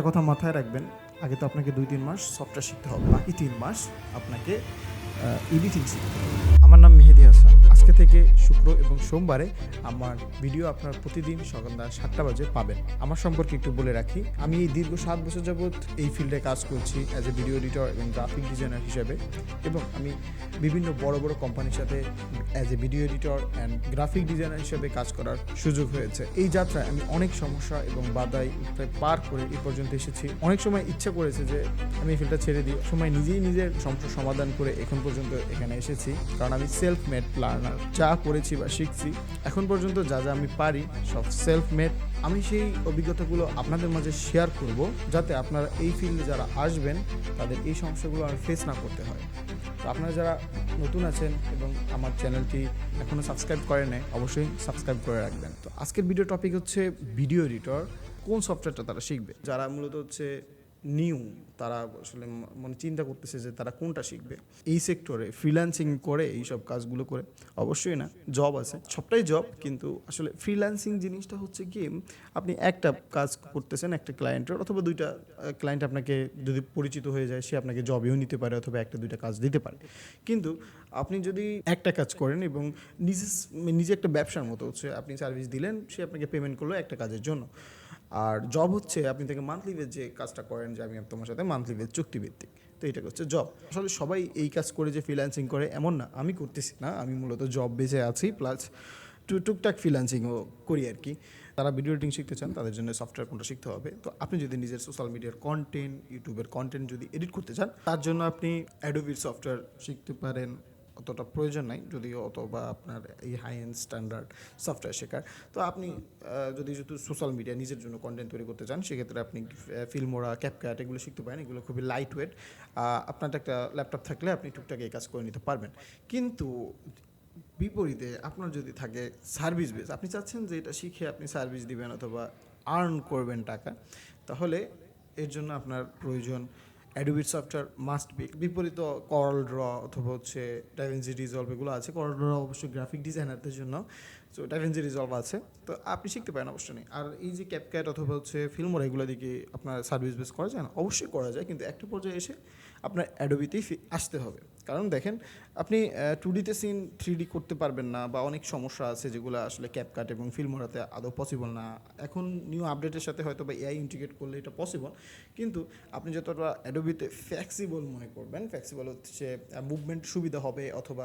একটা কথা মাথায় রাখবেন, আগে তো আপনাকে দুই, তিন মাস সফটওয়্যার শিখতে হবে বাকি তিন মাস আপনাকে এডিটিং শিখতে হবে। আমার নাম মেহেদি হাসান। থেকে শুক্র এবং সোমবারে আমার ভিডিও আপনার প্রতিদিন সকাল সাতটা বাজে পাবেন। আমার সম্পর্কে একটু বলে রাখি, আমি এই দীর্ঘ সাত বছর যাবৎ এই ফিল্ডে কাজ করছি অ্যাজ এ ভিডিও এডিটর এবং গ্রাফিক ডিজাইনার হিসেবে এবং আমি বিভিন্ন বড় বড় কোম্পানির সাথে as a video editor and graphic designer হিসেবে কাজ করার সুযোগ হয়েছে। এই যাত্রায় আমি অনেক সমস্যা এবং বাধাই পার করে এই পর্যন্ত এসেছি। অনেক সময় ইচ্ছা করেছে যে আমি এই ফিল্ডটা ছেড়ে দিই। সময় নিজেই নিজের সমস্যা সমাধান করে এখন পর্যন্ত এখানে এসেছি। কারণ আমি সেলফ মেড লার্নার যা করেছি বা শিখছি, এখন পর্যন্ত যা যা আমি পারি সব সেলফ মেড আমি সেই অভিজ্ঞতাগুলো আপনাদের মাঝে শেয়ার করব যাতে আপনারা এই ফিল্ডে যারা আসবেন, তাদের এই সমস্যাগুলো আর ফেস না করতে হয়। তো আপনারা যারা নতুন আছেন এবং আমার চ্যানেলটি এখনও সাবস্ক্রাইব করেন নাই, অবশ্যই সাবস্ক্রাইব করে রাখবেন। তো আজকের ভিডিও টপিক হচ্ছে ভিডিও এডিটর কোন সফটওয়্যারটা তারা শিখবে? যারা মূলত হচ্ছে নিউ, তারা আসলে মানে চিন্তা করতেছে যে তারা কোনটা শিখবে। এই সেক্টরে ফ্রিল্যান্সিং করে এই সব কাজগুলো করে, অবশ্যই না জব আছে, সবটাই জব কিন্তু আসলে ফ্রিল্যান্সিং জিনিসটা হচ্ছে কি, আপনি একটা কাজ করতেছেন একটা ক্লায়েন্টের অথবা দুইটা ক্লায়েন্ট আপনাকে যদি পরিচিত হয়ে যায়, সে আপনাকে জবেও নিতে পারে, অথবা একটা, দুইটা কাজ দিতে পারে। কিন্তু আপনি যদি একটা কাজ করেন এবং নিজে নিজে একটা ব্যবসার মতো হচ্ছে, আপনি সার্ভিস দিলেন, সে আপনাকে পেমেন্ট করল একটা কাজের জন্য। আর জব হচ্ছে, আপনি থেকে মান্থলি বেজ যে কাজটা করেন যে আমি তোমার সাথে মান্থলি বেজ চুক্তিভিত্তিক, তো এটা হচ্ছে জব আসলে সবাই এই কাজ করে যে ফ্রিল্যান্সিং করে এমন না, আমি করতেছি না, আমি মূলত জব বেজে আছি প্লাস টু টুকটাক ফ্রিল্যান্সিংও করি আর কি। তারা ভিডিও এডিটিং শিখতে চান, তাদের জন্য সফটওয়্যার কোনটা শিখতে হবে, তো আপনি যদি নিজের সোশ্যাল মিডিয়ার কন্টেন্ট ইউটিউবের কন্টেন্ট যদি এডিট করতে চান, তার জন্য আপনি অ্যাডোবির সফটওয়্যার শিখতে পারেন অতটা প্রয়োজন নাই যদিও অথবা আপনার এই হাই এন্ড স্ট্যান্ডার্ড সফটওয়্যার শেখার। তো আপনি যদি যেহেতু সোশ্যাল মিডিয়া নিজের জন্য কন্টেন্ট তৈরি করতে চান সেক্ষেত্রে আপনি ফিল্মোরা ক্যাপক্যাট এগুলো শিখতে পারেন এগুলো খুবই লাইট ওয়েট আপনার একটা ল্যাপটপ থাকলে আপনি টুকটাক এই কাজ করে নিতে পারবেন। কিন্তু বিপরীতে আপনার যদি থাকে সার্ভিস বেস আপনি চাচ্ছেন যে এটা শিখে আপনি সার্ভিস দিবেন অথবা আর্ন করবেন টাকা তাহলে এর জন্য আপনার প্রয়োজন অ্যাডোবিট সফটওয়্যার মাস্ট বি বিপরীত করল ড্র অথবা হচ্ছে ডাইভেন্সি রিজলভ এগুলো আছে। করল ড্র অবশ্যই গ্রাফিক ডিজাইনারদের জন্য। সো ডাইভেন্সি রিজলভ আছে। তো আপনি শিখতে পারেন অবশ্যই নেই আর এই যে ক্যাপক্যাট অথবা হচ্ছে ফিল্মোরা এগুলো দিকে আপনার সার্ভিস বেস করা যায় না? অবশ্যই করা যায়। কিন্তু একটা পর্যায়ে এসে আপনার অ্যাডোবিতেই আসতে হবে। কারণ দেখেন, আপনি টু ডিতে সিন থ্রি ডি করতে পারবেন না বা অনেক সমস্যা আছে যেগুলো আসলে ক্যাপকাট এবং ফিল্মোরাতে আদৌ পসিবল না। এখন নিউ আপডেটের সাথে হয়তো বা এআই ইন্টিগ্রেট করলে এটা পসিবল কিন্তু আপনি যতটা অ্যাডোবিতে ফ্লেক্সিবল মনে করবেন। ফ্লেক্সিবল হচ্ছে মুভমেন্ট সুবিধা হবে অথবা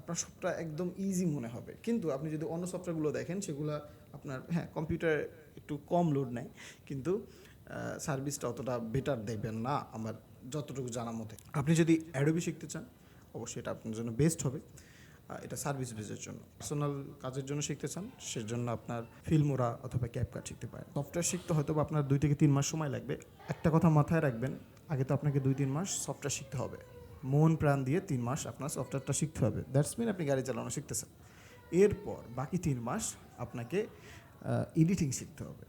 আপনার সবটা একদম ইজি মনে হবে। কিন্তু আপনি যদি অন্য সফটওয়্যারগুলো দেখেন, সেগুলো আপনার হ্যাঁ কম্পিউটার একটু কম লোড নেয়। কিন্তু সার্ভিসটা অতটা বেটার দেবেন না আমার যতটুকু জানা মতে। আপনি যদি অ্যাডোবি শিখতে চান, অবশ্যই এটা আপনার জন্য বেস্ট হবে। এটা সার্ভিস বেজের জন্য। পার্সোনাল কাজের জন্য শিখতে চান, সেজন্য আপনার ফিল্মোরা অথবা ক্যাপকাট শিখতে পারেন। সফটওয়্যার শিখতে হয়তো আপনার দুই থেকে তিন মাস সময় লাগবে। একটা কথা মাথায় রাখবেন, আগে তো আপনাকে দুই তিন মাস সফটওয়্যার শিখতে হবে। মন প্রাণ দিয়ে তিন মাস আপনার সফটওয়্যারটা শিখতে হবে। দ্যাটস মিন আপনি গাড়ি চালানো শিখতেছেন। এরপর বাকি তিন মাস আপনাকে এডিটিং শিখতে হবে।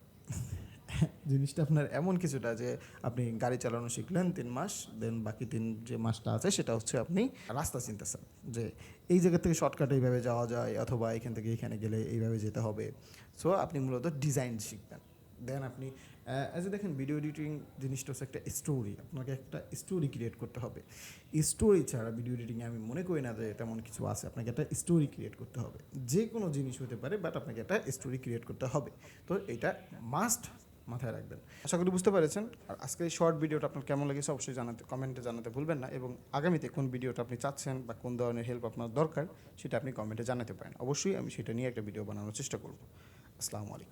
জিনিসটা আপনার এমন কিছুটা যে আপনি গাড়ি চালানো শিখলেন তিন মাস দেন বাকি তিন যে মাসটা আছে সেটা হচ্ছে আপনি রাস্তা চিনতেছেন যে এই জায়গা থেকে শর্টকাট এইভাবে যাওয়া যায় অথবা এখান থেকে এখানে গেলে এইভাবে যেতে হবে। সো আপনি মূলত ডিজাইন শিখবেন। দেন আপনি অ্যাজ এ দেখেন ভিডিও এডিটিং জিনিসটা হচ্ছে একটা স্টোরি আপনাকে একটা স্টোরি ক্রিয়েট করতে হবে। স্টোরি ছাড়া ভিডিও এডিটিংয়ে আমি মনে করি না যে তেমন কিছু আছে, আপনাকে একটা স্টোরি ক্রিয়েট করতে হবে। যে কোনো জিনিস হতে পারে বাট আপনাকে একটা স্টোরি ক্রিয়েট করতে হবে। তো এটা মাস্ট মাথায় রাখবেন। আশা করি বুঝতে পেরেছেন। আর আজকের এই শর্ট ভিডিওটা আপনার কেমন লেগেছে অবশ্যই জানাতে কমেন্টে জানাতে ভুলবেন না এবং আগামীতে কোন ভিডিওটা আপনি চাচ্ছেন বা কোন ধরনের হেল্প আপনার দরকার সেটা আপনি কমেন্টে জানাতে পারেন। অবশ্যই আমি সেটা নিয়ে একটা ভিডিও বানানোর চেষ্টা করব। আসসালামু আলাইকুম।